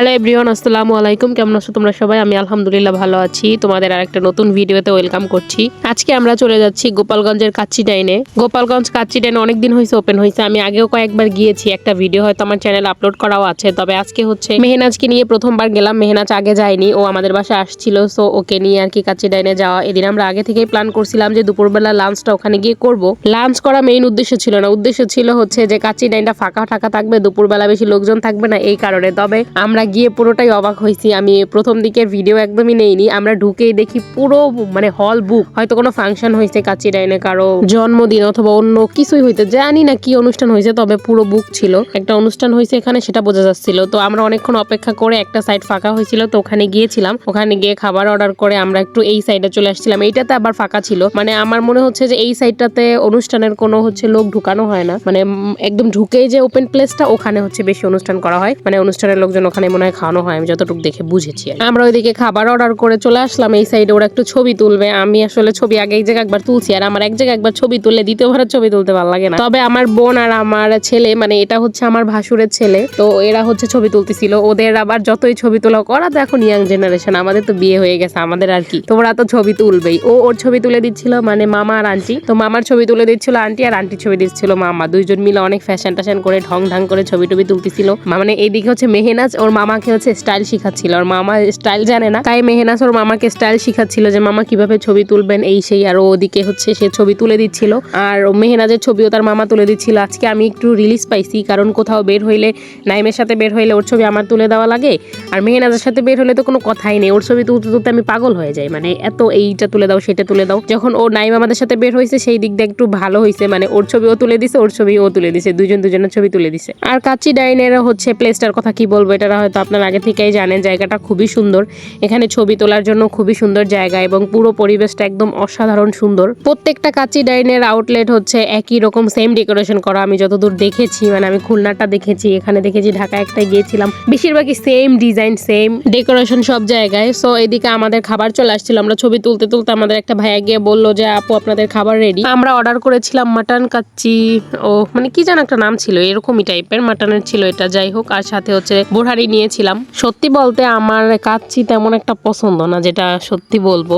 Hello everyone আসসালামু আলাইকুম। কেমন আছো তোমরা সবাই? আমি আলহামদুলিল্লাহ ভালো আছি। তোমাদের আর একটা নতুন ভিডিওতে ওয়েলকাম করছি। আজকে আমরা চলে যাচ্ছি গোপালগঞ্জের কাচ্চি ডাইনে গোপালগঞ্জ কাচ্চি ডাইনে অনেকদিন হয়েছে ওপেন হয়েছে আমি আগেও কয়েকবার গিয়েছি একটা ভিডিও হয়তো আমার চ্যানেল আপলোড করাও আছে। তবে আজকে হচ্ছে মেহনাজকে নিয়ে প্রথমবার গেলাম। মেহনাজ আগে যায়নি, ও আমাদের বাসায় আসছিল। সো ওকে নিয়ে আর কি কাচ্চি ডাইনে যাওয়া। এদিন আমরা আগে থেকেই প্ল্যান করছিলাম যে দুপুরবেলা লাঞ্চটা ওখানে গিয়ে করব। লাঞ্চ করা মেইন উদ্দেশ্য ছিল না। উদ্দেশ্য ছিল হচ্ছে যে কাচ্চি ডাইনটা ফাঁকা ফাঁকা থাকবে, দুপুরবেলা বেশি লোকজন থাকবে না, এই কারণে। তবে আমরা গিয়ে পুরোটাই অবাক হয়েছি। আমি প্রথম দিকের ভিডিও একদমই নেইনি। আমরা ঢুকেই দেখি পুরো মানে হল বুক হয়তো কোনো ফাংশন হয়েছে কাচ্চি ডাইনে কারও জন্মদিন অথবা অন্য কিছুই হইতে। জানি না কি অনুষ্ঠান হয়েছে, তবে পুরো বুক ছিল। একটা অনুষ্ঠান হয়েছে এখানে, সেটা বোঝা যাচ্ছিল। তো আমরা অনেকক্ষণ অপেক্ষা করে একটা সাইড ফাঁকা হয়েছিল, তো ওখানে গিয়েছিলাম। ওখানে গিয়ে খাবার অর্ডার করে আমরা একটু এই সাইডে চলে আসছিলাম। এইটাতে আবার ফাঁকা ছিল। মানে আমার মনে হচ্ছে যে এই সাইডটাতে অনুষ্ঠানের কোনো হচ্ছে লোক ঢুকানো হয় না। মানে একদম ঢুকেই যে ওপেন প্লেসটা ওখানে হচ্ছে বেশি অনুষ্ঠান করা হয়। মানে অনুষ্ঠানের লোকজন ওখানে মনে হয় খাওয়ানো হয়, আমি যতটুকু দেখে বুঝেছি আমরা ওইদিকে খাবার অর্ডার করে চলে আসলাম, এই সাইডে ওরা একটু ছবি তুলবে, আমি আসলে ছবি আগে এক জায়গায় একবার তুলছি আর আমার এক জায়গায় একবার ছবি তুললে দ্বিতীয়বার ছবি তুলতে ভালো লাগে না। তবে আমার বোন আর আমার ছেলে মানে এটা হচ্ছে আমার ভাসুরের ছেলে, তো এরা হচ্ছে ছবি তুলতেছিল, ওদের আবার যতই ছবি তোলা করা তো এখন ইয়াং জেনারেশন আমাদের তো বিয়ে হয়ে গেছে, আমাদের আর কি। তোমরা তো ছবি তুলবেই। ও ওর ছবি তুলে দিচ্ছিল মানে মামা আর আন্টি তো মামার ছবি তুলে দিচ্ছিল আন্টি আর আন্টি ছবি দিচ্ছিল মামা। দুইজন মিলে অনেক ফ্যাশন ট্যাশন করে ঢং ঢং করে ছবি টবি তুলতেছিল মানে এইদিকে হচ্ছে মেহেনাজ, ওর মামাকে হচ্ছে স্টাইল শিখাচ্ছিল। আর মামা স্টাইল জানে না। তাই মেহেনাজ ওর মামাকে স্টাইল শিখাচ্ছিল যে, মামা কীভাবে ছবি তুলবেন? এই সেই, আর ওদিকে হচ্ছে সে ছবি তুলে দিচ্ছিল। আর মেহেনাজের ছবিও তার মামা তুলে দিচ্ছিল। আজকে আমি একটু রিলিজ পাইছি, কারণ কোথাও বের হইলে, নাইমের সাথে বের হইলে ওর ছবি আমার তুলে দেওয়া লাগে। আর মেহেনাজের সাথে বের হলে তো কোনো কথাই নেই। ওর ছবি তুলতে তুলতে আমি পাগল হয়ে যাই। মানে এত এইটা তুলে দাও, সেটা তুলে দাও। যখন ও, নাইম আমাদের সাথে বের হয়েছে সেই দিক দিয়ে একটু ভালো হয়েছে মানে ওর ছবি ও তুলে দিছে, ওর ছবি ও তুলে দিছে। দুজন দুজনের ছবি তুলে দিছে। আর কাচ্চি ডাইনের হচ্ছে প্লেসটার কথা কি বলব? এটা হয়তো আপনার আগে থেকেই জানেন জায়গাটা খুবই সুন্দর। এখানে ছবি তোলার জন্য খুবই সুন্দর জায়গা এবং পুরো পরিবেশটা একদম অসাধারণ সুন্দর। প্রত্যেকটা কাচ্চি ডাইনের আউটলেট হচ্ছে একই রকম সেম ডেকোরেশন করা। আমি যতদূর দেখেছি মানে আমি খুলনাটা দেখেছি, এখানে দেখেছি ঢাকা একটাই গিয়েছিলাম। বেশিরভাগই সেম ডিজাইন সেম ডেকোরেশন সব জায়গায়। সো এদিকে আমাদের খাবার চলে আসছিল। আমরা ছবি তুলতে তুলতে আমাদের একটা ভাইয়া গিয়ে বলল যে, আপু, আপনাদের খাবার রেডি আমরা অর্ডার করেছিলাম মাটন কাচ্চি। ও মানে কি যেন একটা নাম ছিল, এরকমই টাইপের মাটনের ছিল এটা। যাই হোক, আর সাথে হচ্ছে বোহারি নিয়েছিলাম সত্যি বলতে আমার কাচ্চি তেমন একটা পছন্দ না, যেটা সত্যি বলব।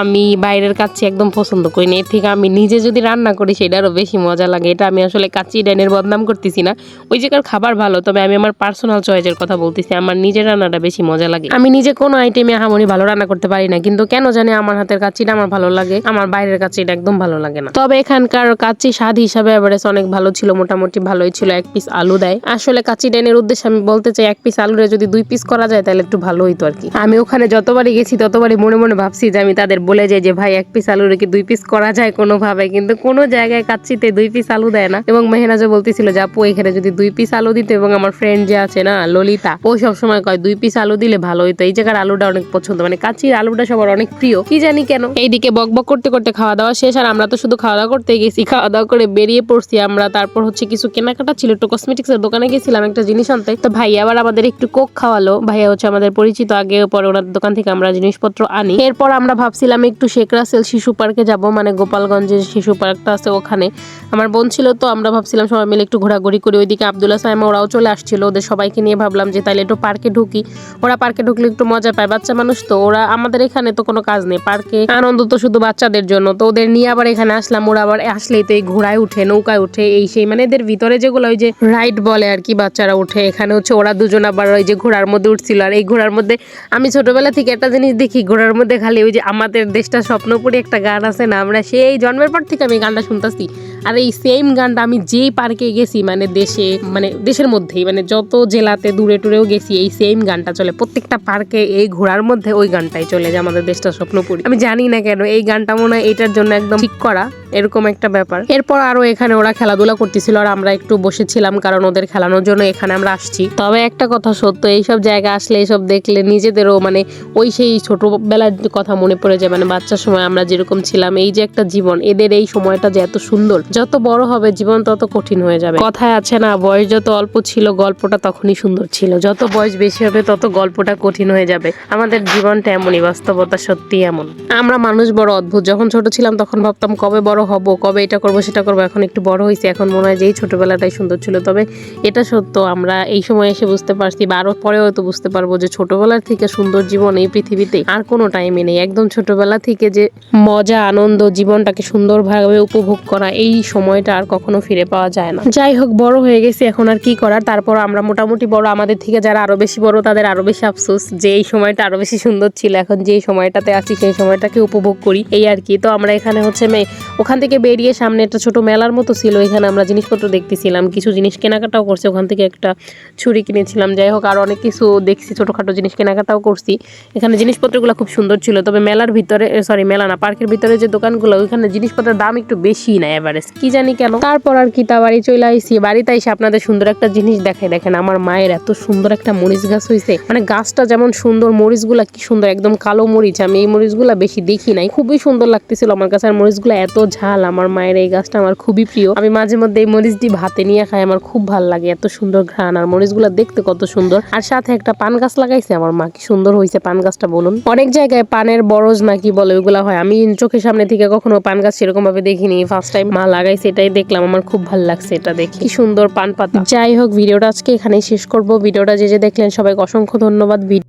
আমি বাইরের কাচ্চি একদম পছন্দ করি না। এর থেকে আমি নিজে যদি রান্না করি, সেটা আরও বেশি মজা লাগে। এটা আমি আসলে কাচ্চি ডাইনের বদনাম করতেছি না। ওই জায়গার খাবার ভালো, তবে আমি আমার পার্সোনাল চয়েসের কথা বলতেছি। আমার নিজের রান্নাটা বেশি মজা লাগে। আমি নিজে কোনো আইটেমে হামনি ভালো রান্না করতে পারি না, কিন্তু কেন জানি আমার হাতের কাচ্চিটা আমার ভালো লাগে। আমার বাইরের কাচ্চিটা একদম ভালো লাগে না। তবে এখানকার কাচ্চি স্বাদ হিসাবে এভারেজ অনেক ভালো ছিল, মোটামুটি ভালোই ছিল। এক পিস আলু দেয়। আসলে কাচ্চি ডাইনের উদ্দেশ্যে আমি বলতে চাই, এক পিস আলুরে যদি দুই পিস করা যায় তাহলে একটু ভালো হইতো আর কি। আমি ওখানে যতবারই গেছি, ততবারই মনে মনে ভাবছি যে আমি তাদের বলে যাই যে, ভাই, এক পিস আলুরে কি দুই পিস করা যায় কোনোভাবে? কিন্তু কোনো জায়গায় কাচ্চিতে দুই পিস আলু দেয় না। এবং মেহনাজও বলতেছিল যে, আপু, এখানে যদি দুই পিস আলু দিত এবং আমার ফ্রেন্ড যে আছে না, ললিতা, ও সবসময় কয়, দুই পিস আলু দিলে ভালো হইতো। এই জায়গার আলুটা অনেক পছন্দ। মানে কাচ্চির আলুটা সবার অনেক প্রিয়। কি জানি কেন। এইদিকে বক বক করতে করতে খাওয়া দাওয়া শেষ আর আমরা তো শুধু খাওয়া দাওয়া করতে গেছি। খাওয়া দাওয়া করে বেরিয়ে পড়ছি আমরা। তারপর হচ্ছে কিছু কেনাকাটা ছিল। একটু কসমেটিক্স এর দোকানে গেছিলাম একটা জিনিস আনতে। তো ভাই, আবার আমাদের একটু কোক খাওয়ালো। ভাইয়া হচ্ছে আমাদের পরিচিত, আগে পরে ওনার দোকান থেকে আমরা জিনিসপত্র আনি। এরপর আমরা ভাবছিলাম একটু শেখ রাসেল শিশু পার্কে যাব মানে গোপালগঞ্জের শিশু পার্কটা আছে ওখানে। আমার বোন ছিল তো, আমরা ভাবছিলাম সবাই মিলে একটু ঘোরাঘুরি করি। ওইদিকে আবদুল্লাহ সাইমা ওরাও চলে আসছিল, ওদের সবাইকে নিয়ে ভাবলাম যে তাইলে একটু পার্কে ঢুকি। ওরা পার্কে ঢুকলে একটু মজা পায়, বাচ্চা মানুষ তো। ওরা আমাদের এখানে তো কোনো কাজ নেই, পার্কে আনন্দ তো শুধু বাচ্চাদের জন্য। তো ওদের নিয়ে আবার এখানে আসলাম, ওরা আবার আসলেই তো এই ঘোড়ায় উঠে, নৌকায় উঠে, এই সেই মানে এদের ভিতরে যেগুলো ওই যে রাইড বলে আর কি, বাচ্চারা উঠে। এখানে হচ্ছে ওরা দুজন আবার ওই যে ঘোড়ার মধ্যে উঠছিল। আর এই ঘোড়ার মধ্যে আমি ছোটবেলা থেকে একটা জিনিস দেখি, ঘোড়ার মধ্যে খালি ওই যে আমাদের দেশটা স্বপ্নপুরি একটা গান আছে না, আমরা সেই জন্মের পর থেকে আমি গানটা শুনতেছি। আর এই সেম গানটা আমি যেই পার্কে গেছি মানে দেশে মানে দেশের মধ্যেই মানে যত জেলাতে দূরে টুরেও গেছি, এই সেম গানটা চলে। প্রত্যেকটা পার্কে এই ঘোড়ার মধ্যে ওই গানটাই চলে যে আমাদের দেশটা স্বপ্নপুরি। আমি জানি না কেন, এই গানটা মনে হয় এটার জন্য একদম ঠিক করা, এরকম একটা ব্যাপার। এরপর আরও এখানে ওরা খেলাধুলা করতেছিল আর আমরা একটু বসেছিলাম কারণ ওদের খেলানোর জন্য এখানে আমরা আসছি। তবে একটা কথা সত্য, এইসব জায়গা আসলে এইসব দেখলে নিজেদেরও মানে ওই সেই ছোটবেলার কথা মনে পড়ে যায় মানে বাচ্চার সময় আমরা যেরকম ছিলাম, এই যে একটা জীবন, এদের এই সময়টা যে এত সুন্দর যত বড় হবে জীবন, তত কঠিন হয়ে যাবে। কথায় আছে না, বয়স যত অল্প ছিল, গল্পটা তখনই সুন্দর ছিল। যত বয়স বেশি হবে, তত গল্পটা কঠিন হয়ে যাবে। আমাদের জীবনটা এমনই, বাস্তবতা সত্যি এমন। আমরা মানুষ বড় অদ্ভুত। যখন ছোট ছিলাম, তখন ভাবতাম, কবে বড় হব, কবে এটা করব, সেটা করব। এখন একটু বড় হয়েছে এখন মনে হয় যে এই ছোটবেলাটাই সুন্দর ছিল। তবে এটা সত্য, আমরা এই সময় এসে বুঝতে পারছি, বা আরও পরে হয়তো বুঝতে পারব যে ছোটবেলার থেকে সুন্দর জীবন এই পৃথিবীতে আর কোনো টাইমে নেই। একদম ছোটবেলা থেকে যে মজা, আনন্দ, জীবনটাকে সুন্দরভাবে উপভোগ করা, এই সময়টা আর কখনো ফিরে পাওয়া যায় না। যাই হোক, বড় হয়ে গেছি, এখন আর কি করার? তারপর আমরা মোটামুটি বড়, আমাদের থেকে যারা আরও বেশি বড়, তাদের আরও বেশি আফসোস যে এই সময়টা আরও বেশি সুন্দর ছিল। এখন যে সময়টাতে আছি, সেই সময়টাকে উপভোগ করি, এই আর কি। তো আমরা এখানে হচ্ছে মে- ওখান থেকে বেরিয়ে সামনে একটা ছোট মেলার মতো ছিল, এখানে আমরা জিনিসপত্র দেখতেছিলাম, কিছু জিনিস কেনাকাটাও করছি, ওখান থেকে একটা ছুরি কিনেছিলাম। যাই হোক, আর অনেক কিছু দেখছি, ছোটখাটো জিনিস কেনাকাটাও করছি। এখানে জিনিসপত্রগুলো খুব সুন্দর ছিল, তবে মেলার ভিতরে সরি মেলা না, পার্কের ভিতরে যে দোকানগুলো, ওইখানে জিনিসপত্রের দাম একটু বেশি না এভারেজ কি জানি কেন? তারপর আর কি তা বাড়ি চলে আইসি। বাড়িতে এসে আপনাদের সুন্দর একটা জিনিস দেখাই। দেখেন, আমার মায়ের এত সুন্দর একটা মরিচ গাছ হয়েছে মানে গাছটা যেমন সুন্দর, মরিচগুলা কি সুন্দর, একদম কালো মরিচ। আমি এই মরিচ মরিচগুলা বেশি দেখি নাই। খুবই সুন্দর লাগতেছিল আমার কাছে। আর মরিচগুলো এত ঝাল, আমার মায়ের এই গাছটা আমার খুবই প্রিয়। আমি মাঝে মধ্যে এই মরিচটি ভাতে নিয়ে খাই, আমার খুব ভালো লাগে। এত সুন্দর ঘ্রাণ, আর মরিচগুলো দেখতে কত সুন্দর। আর সাথে একটা পান গাছ লাগাইছে আমার মা, কি সুন্দর হয়েছে পান গাছটা, বলুন। অনেক জায়গায় পানের বরজ নাকি বলে, ওইগুলা হয়। আমি চোখের সামনে থেকে কখনো পান গাছ সেরকম ভাবে দেখিনি ফার্স্ট টাইম মা লাগাইছে সেটাই দেখলাম, আমার খুব ভালো লাগছে এটা দেখে। কি সুন্দর পান পাতা। যাই হোক, ভিডিওটা আজকে এখানেই শেষ করব। ভিডিওটা যে যে দেখলেন, সবাইকে অসংখ্য ধন্যবাদ। ভিডিও